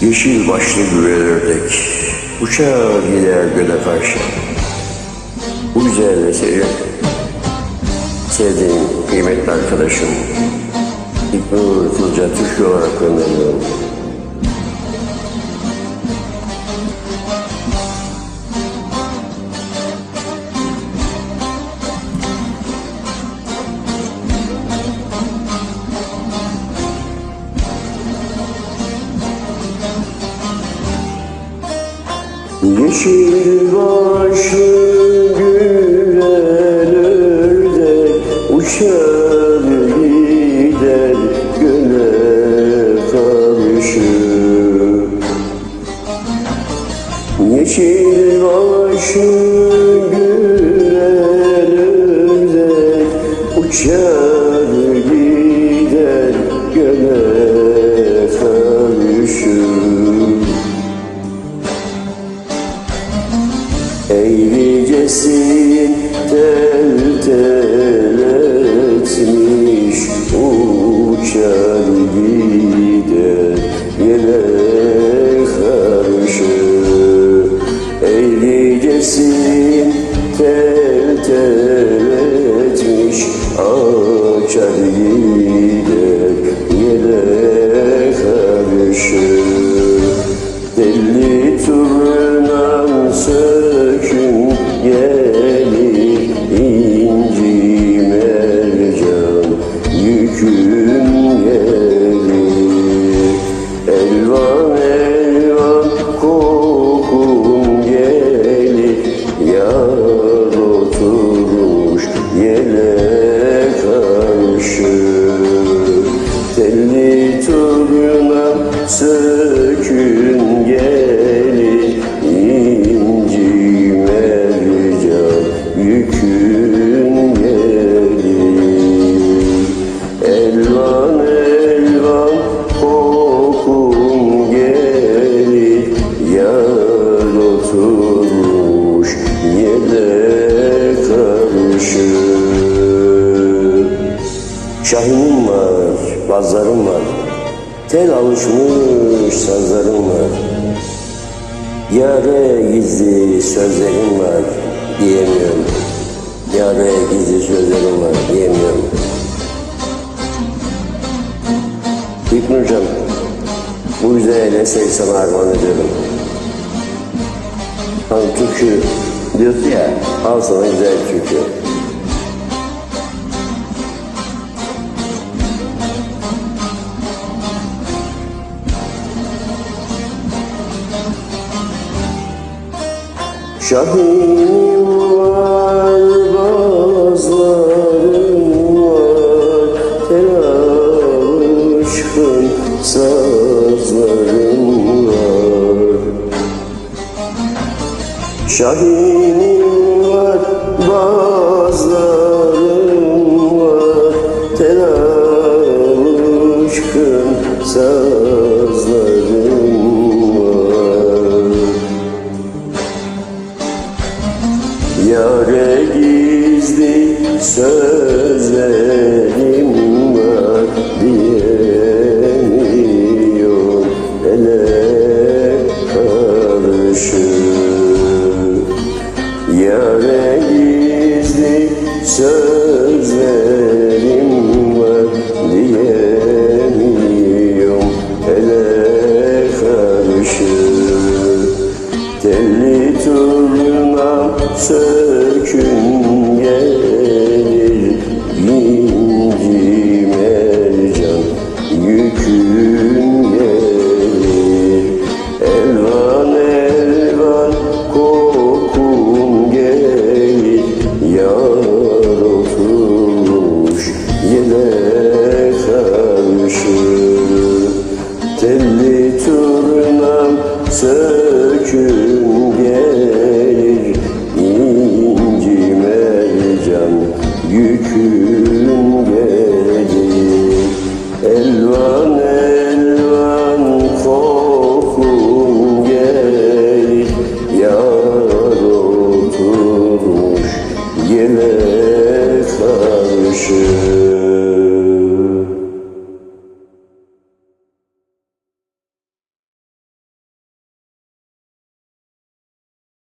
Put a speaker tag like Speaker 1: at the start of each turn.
Speaker 1: Yeşil başlı güvel ördek Uçar gider göle karşı. Bu güzel eseri Sevdiğim kıymetli arkadaşım İknur Kılca Türkçe olarak gönderiyorum Yeşil başlı tel sökün gelir inci mercan yükün gelir. Elvan elvan kokun gelir Yar oturmuş yele karşı Şahinim var, bazlarım var Tel alışmış sazlarım var Yare gizli sözlerim var diyemiyorum Yare gizli sözlerim var diyemiyorum İlknur Hocam, bu güzel eseri sana armağan ediyorum. Hani türkü diyorsun ya, al sana güzel türkü. Şahinim var, bazlarım var, telaşkın sazlarım var. Şahinim var, bazlarım var, telaşkın sazlarım gizli sözlerim sökün gelir inci mercan yükün gelir. Elvan elvan kokun gelir. Yar oturmuş yele